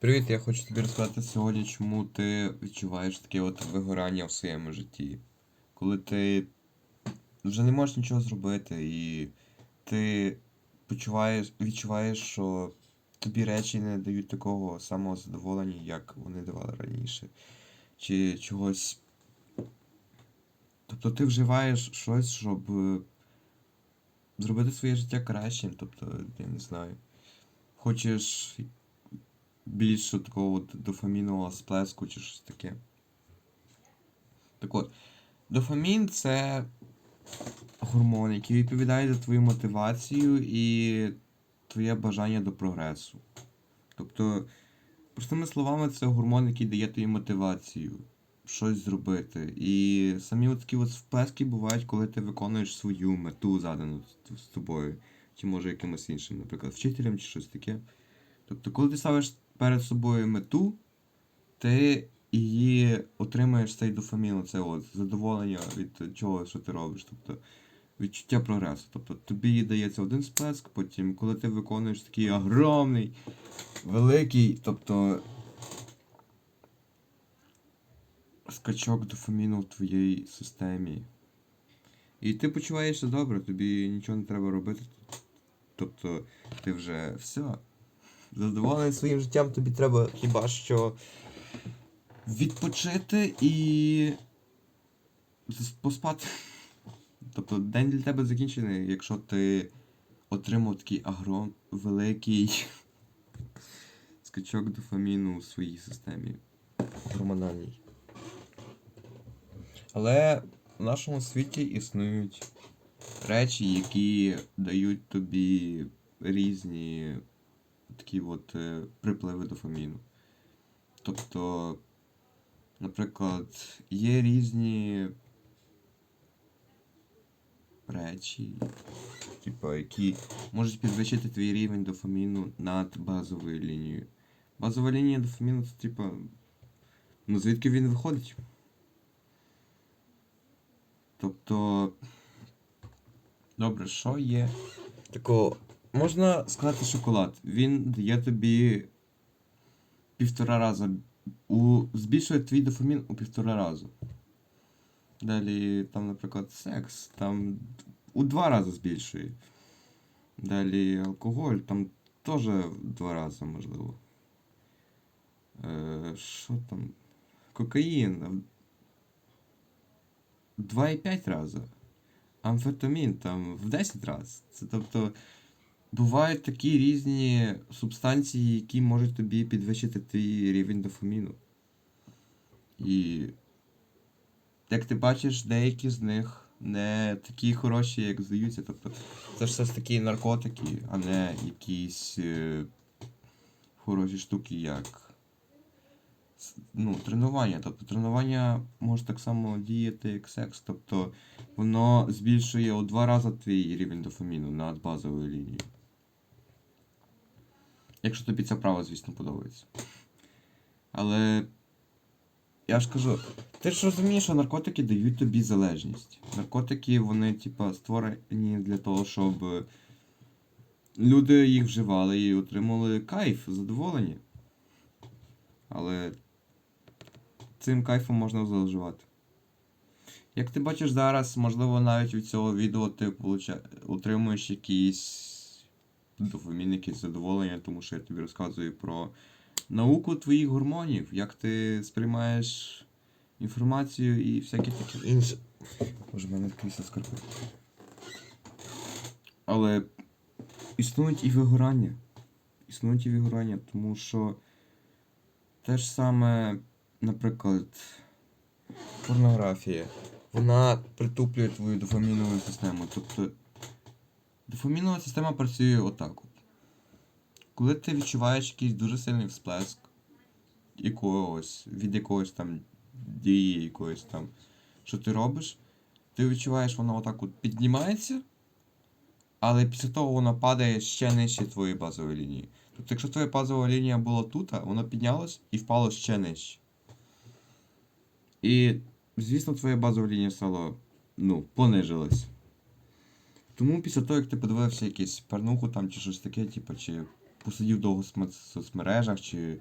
Привіт, я хочу тобі розказати сьогодні, чому ти відчуваєш таке от вигорання в своєму житті. Коли ти вже не можеш нічого зробити, і ти почуваєш, відчуваєш, що тобі речі не дають такого самого задоволення, як вони давали раніше. Чи чогось. Тобто ти вживаєш щось, щоб е, зробити своє життя кращим. Тобто, я не знаю. Хочеш більше такого от дофамінового сплеску чи щось таке. Так от, дофамін це гормон, який відповідає за твою мотивацію і твоє бажання до прогресу. Тобто, простими словами, це гормон, який дає тобі мотивацію щось зробити. І самі от такі от сплески бувають, коли ти виконуєш свою мету задану з тобою, чи може якимось іншим, наприклад, вчителем чи щось таке. Тобто, коли ти ставиш перед собою мету, ти її отримаєш цей дофамін, це от задоволення від чого, що ти робиш. Тобто відчуття прогресу. Тобто тобі дається один сплеск, потім, коли ти виконуєш такий огромний, великий, тобто скачок дофаміну в твоїй системі. І ти почуваєшся добре, тобі нічого не треба робити. Тобто ти вже все. Задоволений своїм життям, тобі треба хіба що відпочити і поспати. Тобто день для тебе закінчений, якщо ти отримав такий агрон великий скачок дофаміну у своїй системі гормональній. Але в нашому світі існують речі, які дають тобі різні такі от е, припливи дофаміну. Тобто, наприклад, є різні речі, типу, які можуть підвищити твій рівень дофаміну над базовою лінією. Базова лінія дофаміну це типу. Ну звідки він виходить? Тобто. Добре, що є? Такого. Можна сказати шоколад. Він дає тобі півтора рази. У... Збільшує твій дофамін у півтора разу. Далі, там, наприклад, секс, там у два рази збільшує. Далі алкоголь, там теж в два рази можливо. Е, що там? Кокаїн. 2,5 рази. Амфетамін там в 10 разів. Це тобто бувають такі різні субстанції, які можуть тобі підвищити твій рівень дофаміну. І як ти бачиш, деякі з них не такі хороші, як здаються. Тобто це ж все ж таки наркотики, а не якісь е, хороші штуки, як ну, тренування. Тобто тренування може так само діяти, як секс. Тобто воно збільшує у два рази твій рівень дофаміну над базовою лінією. Якщо тобі ця права, звісно, подобається. Але я ж кажу, ти ж розумієш, що наркотики дають тобі залежність. Наркотики, вони, типа, створені для того, щоб люди їх вживали і отримали кайф, задоволення. Але цим кайфом можна зловживати. Як ти бачиш зараз, можливо, навіть від цього відео ти отримуєш якісь дофамін, якісь задоволення, тому що я тобі розказую про науку твоїх гормонів, як ти сприймаєш інформацію і всяке таке інше. Боже, мене крісло скарпить. Але існують і вигорання. Існують і вигорання, тому що те ж саме, наприклад, порнографія. Вона притуплює твою дофамінову систему. Тобто дофамінова система працює отак. От. Коли ти відчуваєш якийсь дуже сильний всплеск якогось, від якогось там дії, якоїсь там, що ти робиш, ти відчуваєш, воно отак от піднімається, але після того воно падає ще нижче твоєї базової лінії. Тобто, якщо твоя базова лінія була тут, воно піднялось і впало ще нижче. І, звісно, твоя базова лінія стала, ну, понижилась. Тому після того, як ти подивився якийсь порнуху там чи щось таке, типу, чи посидів довго в соцмережах, чи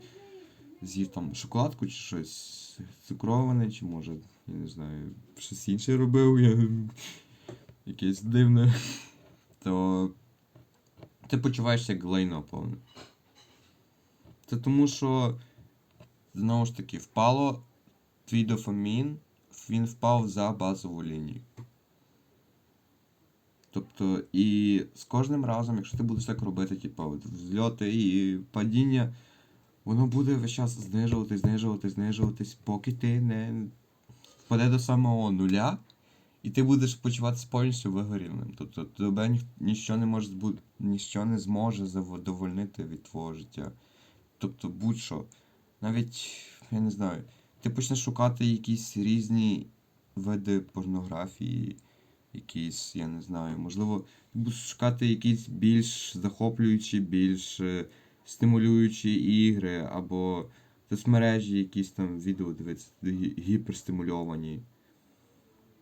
з'їв там шоколадку чи щось цукроване, чи може, я не знаю, щось інше робив, я... якесь дивне, то ти почуваєшся як лайно повне. Це тому, що знову ж таки впало твій дофамін, він впав за базову лінію. Тобто, і з кожним разом, якщо ти будеш так робити, типу, от взльоти і падіння, воно буде весь час знижуватись, знижуватись, знижуватись, поки ти не впаде до самого нуля, і ти будеш почуватися повністю вигорілим. Тобто тебе ні, ніщо не може ніщо не зможе задовольнити від твого життя. Тобто будь-що. Навіть, я не знаю, ти почнеш шукати якісь різні види порнографії, якісь, я не знаю, можливо, ти будеш шукати якісь більш захоплюючі, більш е, стимулюючі ігри, або соцмережі, якісь там відео дивитися, гіперстимульовані.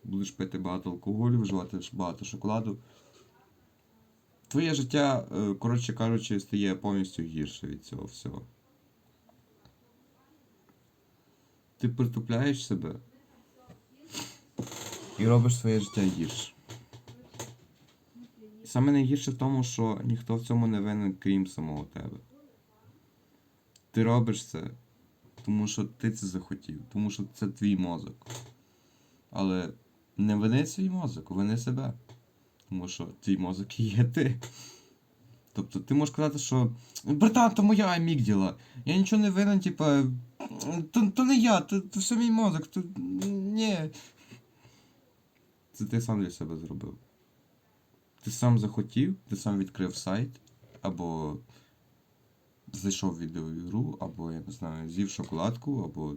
Будеш пити багато алкоголю, вживати багато шоколаду. Твоє життя, е, коротше кажучи, стає повністю гірше від цього всього. Ти притупляєш себе і робиш своє життя гірше. Саме найгірше в тому, що ніхто в цьому не винен, крім самого тебе. Ти робиш це, тому що ти це захотів, тому що це твій мозок. Але не вини свій мозок, вини себе. Тому що твій мозок і є ти. Тобто ти можеш казати, що братан, то моя амігділа. Я нічого не винен, типа. То, то не я, то, то все мій мозок, то ні. Це ти сам для себе зробив. Ти сам захотів, ти сам відкрив сайт, або зайшов в відеоігру, або, я не знаю, з'їв шоколадку, або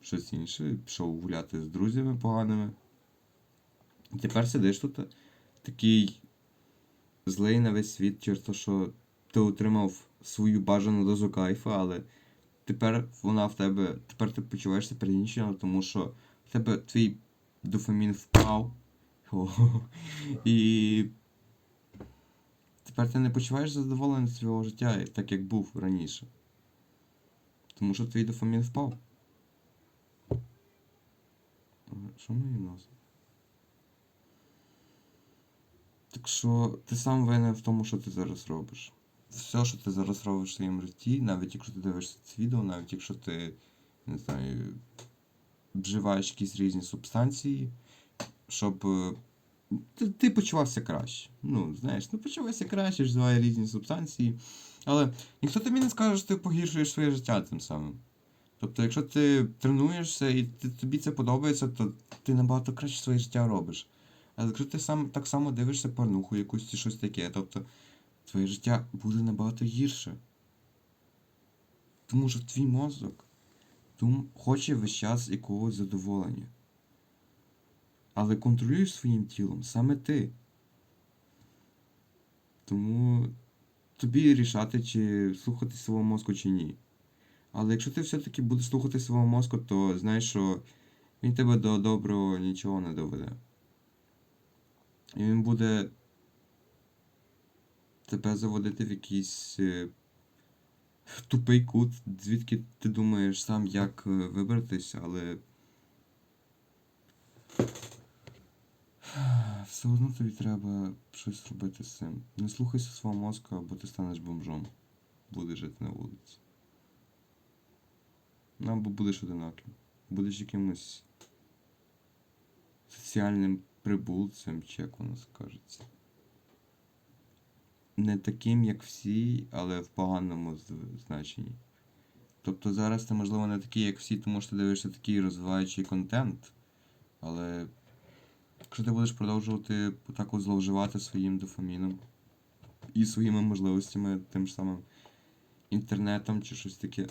щось інше, пішов гуляти з друзями поганими. І тепер сидиш тут такий злий на весь світ через те, що ти отримав свою бажану дозу кайфа, але тепер вона в тебе. Тепер ти почуваєшся пригнічено, тому що в тебе твій дофамін впав. І тепер ти не почуваєш задоволення свого життя, так як був раніше. Тому що твій дофамін впав. Що мені носить? Так що ти сам винен в тому, що ти зараз робиш. Все, що ти зараз робиш в своєму житті, навіть якщо ти дивишся це відео, навіть якщо ти, не знаю, вживаєш якісь різні субстанції, щоб е, ти, ти почувався краще. Ну, знаєш, ну почувайся краще, вживай різні субстанції. Але ніхто тобі не скаже, що ти погіршуєш своє життя тим самим. Тобто, якщо ти тренуєшся і ти, тобі це подобається, то ти набагато краще своє життя робиш. Але якщо ти сам так само дивишся порнуху якусь чи щось таке, тобто твоє життя буде набагато гірше. Тому що твій мозок тому хоче весь час якогось задоволення. Але контролюєш своїм тілом саме ти. Тому тобі рішати, чи слухати свого мозку, чи ні. Але якщо ти все-таки будеш слухати свого мозку, то знаєш, що він тебе до доброго нічого не доведе. І він буде тебе заводити в якийсь е, тупий кут, звідки ти думаєш сам, як е, вибратись, але. Все одно тобі треба щось робити з цим. Не слухайся свого мозку, або ти станеш бомжом. Будеш жити на вулиці. Ну, або будеш одиноким. Будеш якимось соціальним прибулцем, чи як воно скажеться. Не таким, як всі, але в поганому значенні. Тобто зараз ти, можливо, не такий, як всі, тому що ти дивишся такий розвиваючий контент. Але якщо ти будеш продовжувати так зловживати своїм дофаміном і своїми можливостями, тим ж самим інтернетом чи щось таке,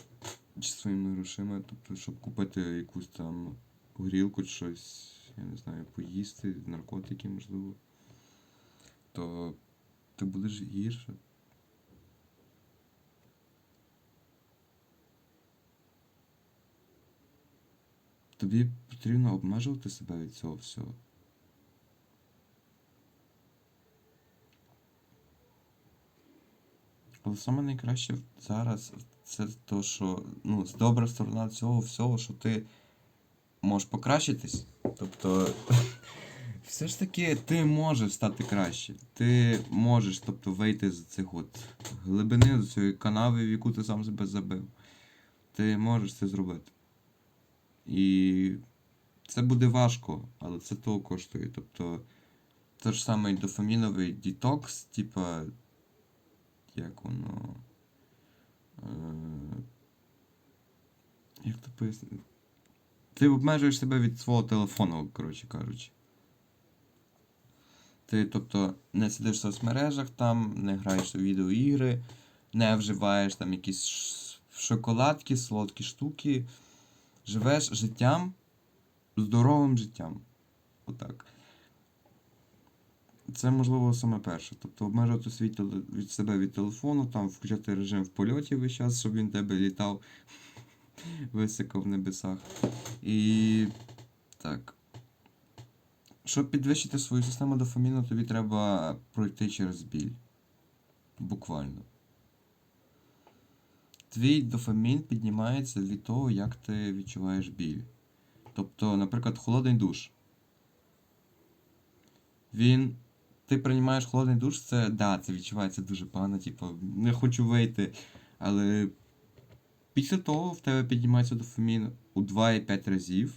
чи своїми грошима, тобто, щоб купити якусь там горілку чи щось, я не знаю, поїсти, наркотики, можливо, то ти будеш гірше. Тобі потрібно обмежувати себе від цього всього. Але саме найкраще зараз це то, що ну, добра сторона цього всього, що ти можеш покращитись. Тобто, все ж таки ти можеш стати краще. Ти можеш тобто, вийти з цих от глибини, з цієї канави, в яку ти сам себе забив. Ти можеш це зробити. І це буде важко, але це того коштує. Тобто, те ж самий дофаміновий детокс, типа, як воно. Е, як то пояснити? Ти обмежуєш себе від свого телефону, коротше кажучи. Ти, тобто, не сидиш в соцмережах там, не граєш у відеоігри, не вживаєш там якісь шоколадки, солодкі штуки. Живеш життям, здоровим життям. Отак. Це можливо саме перше. Тобто обмежувати свій від себе від телефону, там включати режим в польоті весь час, щоб він тебе літав високо в небесах. І так. Щоб підвищити свою систему дофаміну, тобі треба пройти через біль. Буквально. Твій дофамін піднімається від того, як ти відчуваєш біль. Тобто, наприклад, холодний душ. Він. Ти приймаєш холодний душ, це да, це відчувається дуже погано, типу, не хочу вийти. Але після того в тебе піднімається дофамін у 2,5 разів.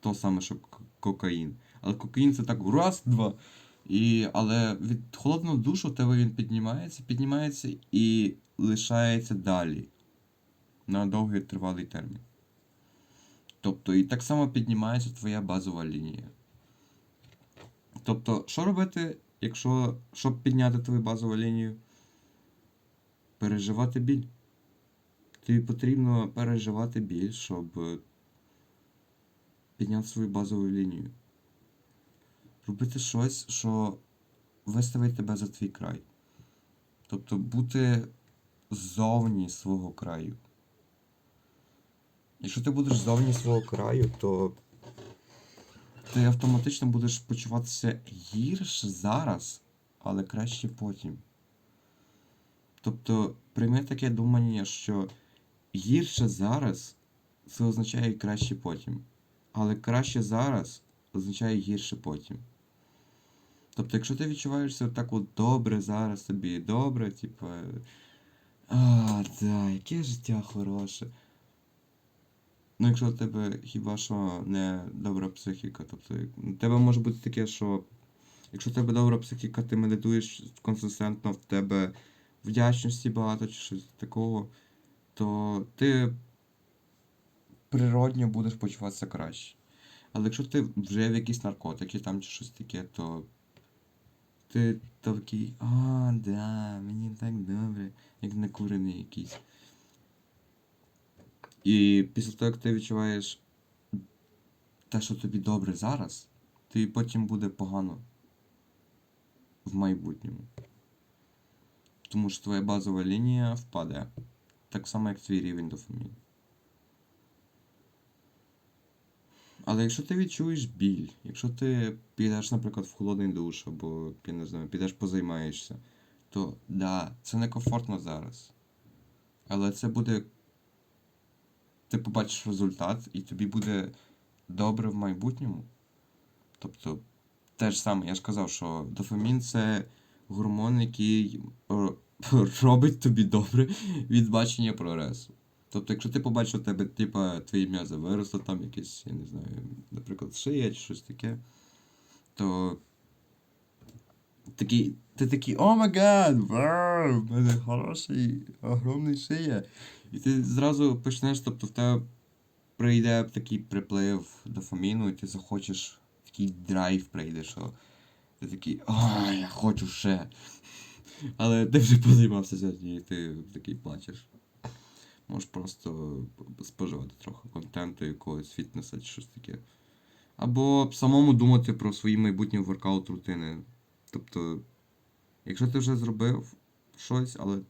То саме, що кокаїн. Але кокаїн це так раз, два. І, але від холодного душу в тебе він піднімається, піднімається і лишається далі. На довгий тривалий термін. Тобто, і так само піднімається твоя базова лінія. Тобто, що робити, якщо, щоб підняти твою базову лінію? Переживати біль. Тобі потрібно переживати біль, щоб підняти свою базову лінію. Робити щось, що виставить тебе за твій край. Тобто бути ззовні свого краю. Якщо ти будеш ззовні свого краю, то ти автоматично будеш почуватися гірше зараз, але краще потім. Тобто, прийми таке думання, що гірше зараз це означає краще потім. Але краще зараз означає гірше потім. Тобто, якщо ти відчуваєшся так от добре зараз тобі добре, типу. А, да, яке життя хороше. Ну, якщо в тебе хіба що не добра психіка, тобто у тебе може бути таке, що якщо в тебе добра психіка, ти медитуєш консистентно, в тебе вдячності багато чи щось такого, то ти природньо будеш почуватися краще. Але якщо ти вжив якісь наркотики там чи щось таке, то ти такий, а, да, мені так добре, як накурений якийсь. І після того, як ти відчуваєш те, що тобі добре зараз, тобі потім буде погано в майбутньому. Тому що твоя базова лінія впаде. Так само, як твій рівень дофаміну. Але якщо ти відчуєш біль, якщо ти підеш, наприклад, в холодний душ, або, я не знаю, підеш позаймаєшся, то да, це некомфортно зараз. Але це буде. Ти побачиш результат, і тобі буде добре в майбутньому. Тобто, те ж саме, я ж казав, що дофамін це гормон, який е, робить тобі добре від бачення прогресу. Тобто, якщо ти побачиш у тебе, типа, твої м'язи виросли, там якісь, я не знаю, наприклад, шия чи щось таке, то такий, ти такий, о май гад, в мене хороший, огромний шия. І ти зразу почнеш, тобто в тебе прийде такий приплив дофаміну, і ти захочеш, такий драйв прийде, що ти такий, а, я хочу ще. Але ти вже позаймався сьогодні, і ти такий плачеш. Можеш просто споживати трохи контенту, якогось фітнеса чи щось таке. Або самому думати про свої майбутні воркаут рутини. Тобто, якщо ти вже зробив щось, але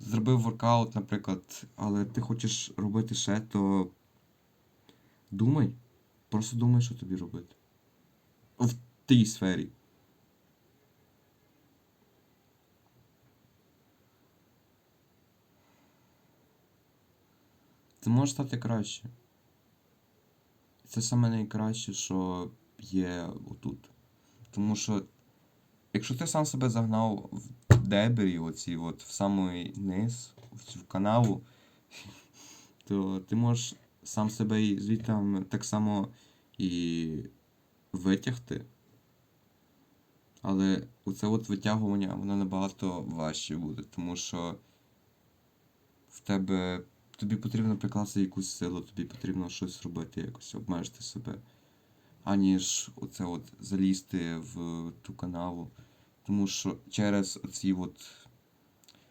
зробив воркаут, наприклад, але ти хочеш робити ще, то думай. Просто думай, що тобі робити. В тій сфері. Ти можеш стати краще. Це саме найкраще, що є отут. Тому що, якщо ти сам себе загнав в дебрі, оці от в самий низ, в цю канаву, то ти можеш сам себе і звідти так само і витягти. Але оце от витягування, воно набагато важче буде, тому що в тебе. Тобі потрібно прикласти якусь силу, тобі потрібно щось робити, якось обмежити себе, аніж оце от залізти в ту канаву. Тому що через оці от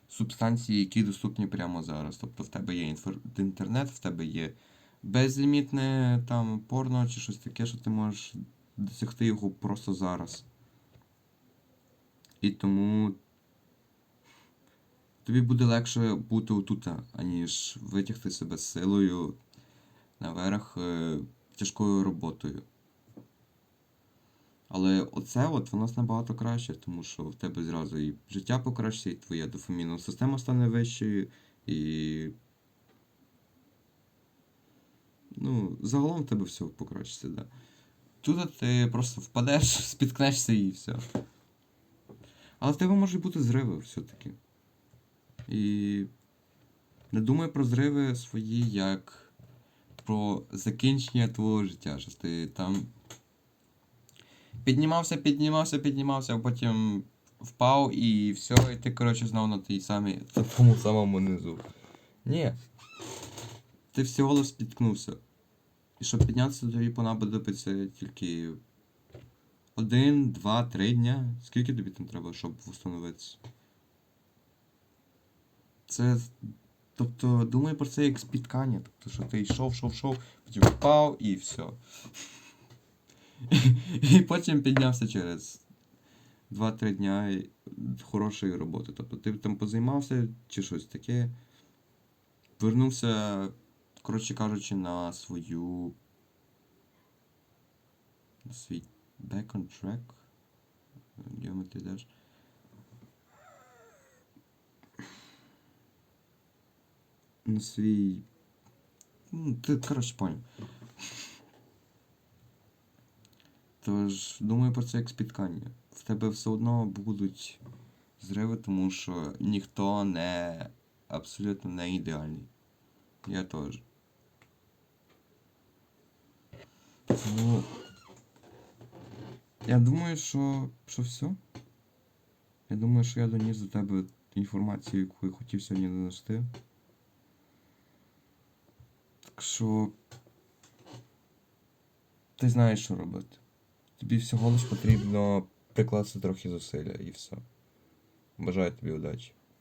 субстанції, які доступні прямо зараз. Тобто в тебе є інтернет, в тебе є безлімітне там порно чи щось таке, що ти можеш досягти його просто зараз. І тому тобі буде легше бути отут, аніж витягти себе силою наверх е, тяжкою роботою. Але оце от воно набагато краще, тому що в тебе зразу і життя покращиться, і твоя дофамінова система стане вищою, і. Ну, загалом в тебе все покращиться, да. Тут ти просто впадеш, спіткнешся і все. Але в тебе можуть бути зриви все-таки. І не думай про зриви свої як про закінчення твого життя. Що ти там піднімався, піднімався, піднімався, а потім впав і все, і ти, коротше, знову на тій самій, на тому самому низу. Ні. Ти всього лиш спіткнувся. І щоб піднятися, тобі понадобиться тільки один, два, три дня. Скільки тобі там треба, щоб встановитися? Це. Тобто, думай про це як спіткання. Тобто, що ти йшов, йшов, йшов, потім впав і все. І потім піднявся через 2-3 дня хорошої роботи. Тобто ти там позаймався чи щось таке. Вернувся, коротше кажучи, на свою. На свій back on track. Йому ти. На свій. Ну, ти, коротше, поняв. Тож, думаю про це як спіткання. В тебе все одно будуть зриви, тому що ніхто не абсолютно не ідеальний. Я теж. Тому. Я думаю, що, що все. Я думаю, що я доніс до тебе інформацію, яку я хотів сьогодні донести. Що. Ти знаєш, що робити. Тобі всього лиш потрібно прикласти трохи зусилля і все. Бажаю тобі удачі.